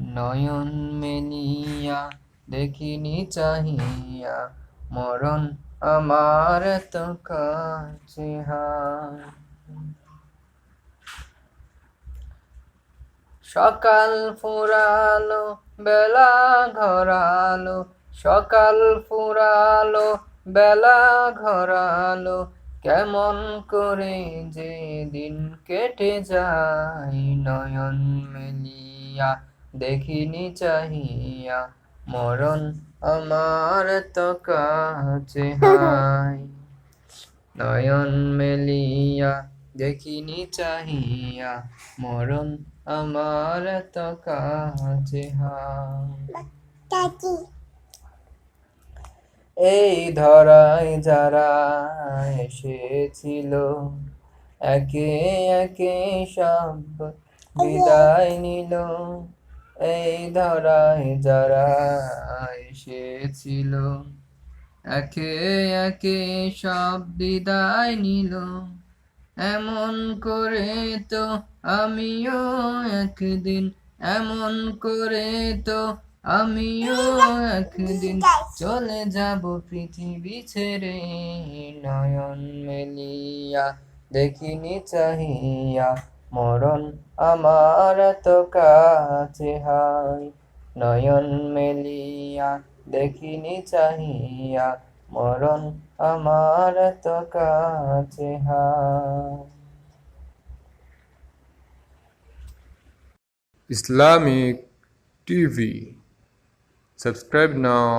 নয়ন মেলিয়া দেখিনি চাহিয়া, মরণ আমার তো সকাল ফুরালো, বেলা ঘরালো, সকাল ফুরালো, বেলা ঘরালো, কেমন করে যে দিন কেটে যায় নয়ন মেলিয়া। দেখিনি চাহিয়া মরণ আমার তো কাছে হায় নয়ন মেলিয়া দেখিনি চাহিয়া মরণ আমার তো কাছে চাচি এই ধরায় যারা এসেছিল একে একে সব বিদায় নিল। এই ধরায় যারা এসেছিল, একে একে সব বিদায় নিল। এমন করে তো আমিও একদিন, এমন করে তো আমিও একদিন চলে যাব পৃথিবী ছেড়ে। নয়ন মেলিয়া দেখিনি চাহিয়া মরণ আমার তো কাছে হাই নয়ন মেলিয়া দেখিনি চাহিয়া, মরণ আমার তো কাছে hi Islamic TV. Subscribe now.